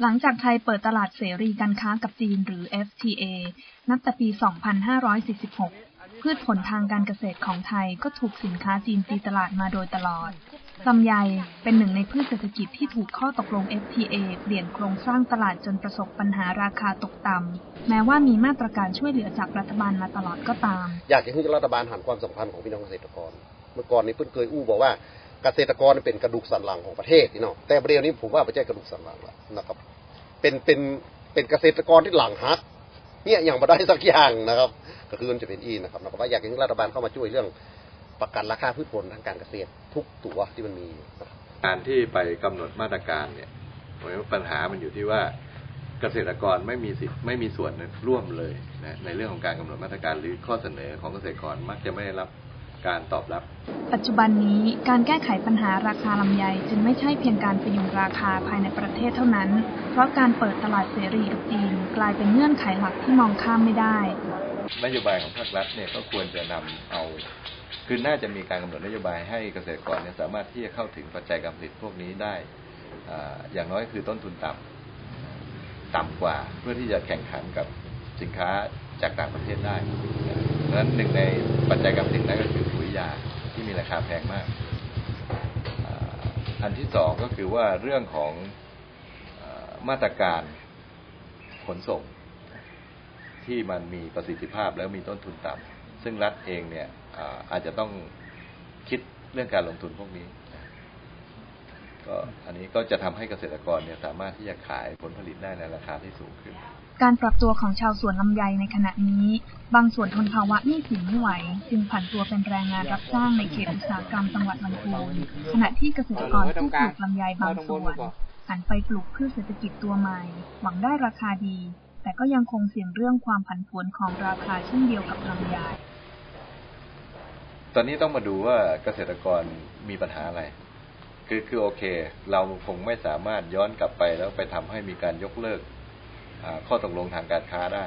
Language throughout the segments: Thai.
หลังจากไทยเปิดตลาดเสรีการค้ากับจีนหรือ FTA นับแต่ปี 2546 พืชผลทางการเกษตรของไทยก็ถูกสินค้าจีนตีตลาดมาโดยตลอด ลำไยเป็นหนึ่งในพืชเศรษฐกิจที่ถูกข้อตกลง FTA เปลี่ยนโครงสร้างตลาดจนประสบปัญหาราคาตกต่ำ แม้ว่ามีมาตรการช่วยเหลือจากรัฐบาลมาตลอดก็ตาม อยากจะให้รัฐบาลหันความสำคัญของพี่น้องเกษตรกร เมื่อก่อนนี้เพิ่นเคยอู้บอกว่า เกษตรกรเป็นกระดูกสันหลังของประเทศนี่เนาะแต่ประเดี๋ยวนี้ผมว่าไม่ใช่กระดูกสันหลังแล้วนะครับ เป็นเป็นเป็นเกษตรกรที่หลังฮักเนี่ยอย่างมาได้สักอย่างนะครับ ก็คือมันจะเป็นอีนะครับนะครับว่าอยากให้รัฐบาลเข้ามาช่วยเรื่องประกันราคาพืชผลทางการเกษตรทุกตัวที่มันมีการที่ไปกำหนดมาตรการเนี่ยผมว่าปัญหามันอยู่ที่ว่าเกษตรกรไม่มีสิทธิ์ไม่มีส่วนร่วมเลยนะในเรื่องของการกำหนดมาตรการหรือข้อเสนอของเกษตรกรมักจะไม่ได้รับ การตอบรับ ปัจจุบันนี้การแก้ไขปัญหาราคาลำไยจึงไม่ใช่เพียงการพยุงราคาภายในประเทศเท่านั้น เพราะการเปิดตลาดเสรีกับจีนกลายเป็นเงื่อนไขหลักที่มองข้ามไม่ได้ นโยบายของภาครัฐเนี่ยก็ควรจะนำเอาคือน่าจะมีการกำหนดนโยบายให้เกษตรกรเนี่ยสามารถที่จะเข้าถึงปัจจัยการผลิตพวกนี้ได้อ่าอย่างน้อยคือต้นทุนต่ำต่ำกว่าเพื่อที่จะแข่งขันกับสินค้าจากต่างประเทศได้นะเพราะฉะนั้นหนึ่งในปัจจัยการผลิตนั่นก็คือปุ๋ ยาที่มีราคาแพงมาก อันที่สองก็คือว่าเรื่องของมาตรการขนส่ง ที่มันมีประสิทธิภาพแล้วมีต้นทุนต่ำซึ่งรัฐเองเนี่ยอาจจะต้องคิดเรื่องการลงทุนพวกนี้ ก็อันนี้ก็จะทำให้เกษตรกรเนี่ยสามารถที่จะขายผลผลิตได้ในราคาที่สูงขึ้น การปรับตัวของชาวสวนลำไยในขณะนี้ บางส่วนทนภาวะหนี้สินไม่ไหว จึงผันตัวเป็นแรงงานรับจ้างในเขตอุตสาหกรรมจังหวัดลำพูนขณะที่เกษตรกรผู้ปลูกลำไยบางส่วนหันไปปลูกพืชเศรษฐกิจตัวใหม่ หวังได้ราคาดี แต่ก็ยังคงเสี่ยงเรื่องความผันผวนของราคาเช่นเดียวกับลำไยตอนนี้ต้องมาดูว่าเกษตรกรมีปัญหาอะไร คือคือโอเค เราคงไม่สามารถย้อนกลับไปแล้วไปทำให้มีการยกเลิกข้อตกลงทางการค้าได้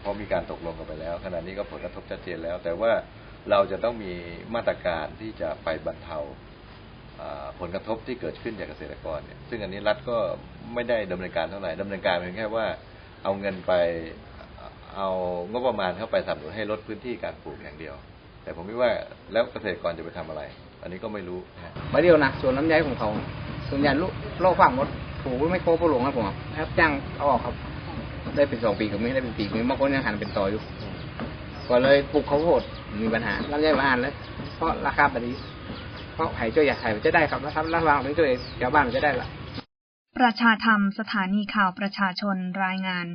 เพราะมีการตกลงกันไปแล้ว ขณะนี้ก็ผลกระทบชัดเจนแล้ว แต่ว่าเราจะต้องมีมาตรการที่จะไปบรรเทาผลกระทบที่เกิดขึ้นจากเกษตรกรเนี่ยซึ่งอันนี้รัฐก็ไม่ได้ดำเนินการเท่าไหร่ดำเนินการเพียงแค่ว่าเอาเงินไปเอางบประมาณเข้าไปสนับสนุนให้ลดพื้นที่การปลูกอย่างเดียว แต่ผมไม่ว่าแล้วเกษตรกรจะไปทำอะไร อันนี้ก็ไม่รู้นะมาเดียวนะส่วนน้ำย้ายของเขาส่วนใหญ่ลูกโลกฝั่งหมดถูกไม่โคผู้หลงครับผมครับจ้างเอาออกครับ ได้เป็นสองปีก็ไม่ได้เป็นปีก็มีบางคนยังหันเป็นต่ออยู่ก็เลยปลูกข้าวโพดมีปัญหาลำไยมาอ่านเลยเพราะราคาแบบนี้เพราะไผ่ช่วยอยากไผ่จะได้ครับแล้วครับรัฐบาลถึงช่วยชาวบ้านจะได้ละประชาธรรมสถานีข่าวประชาชนรายงาน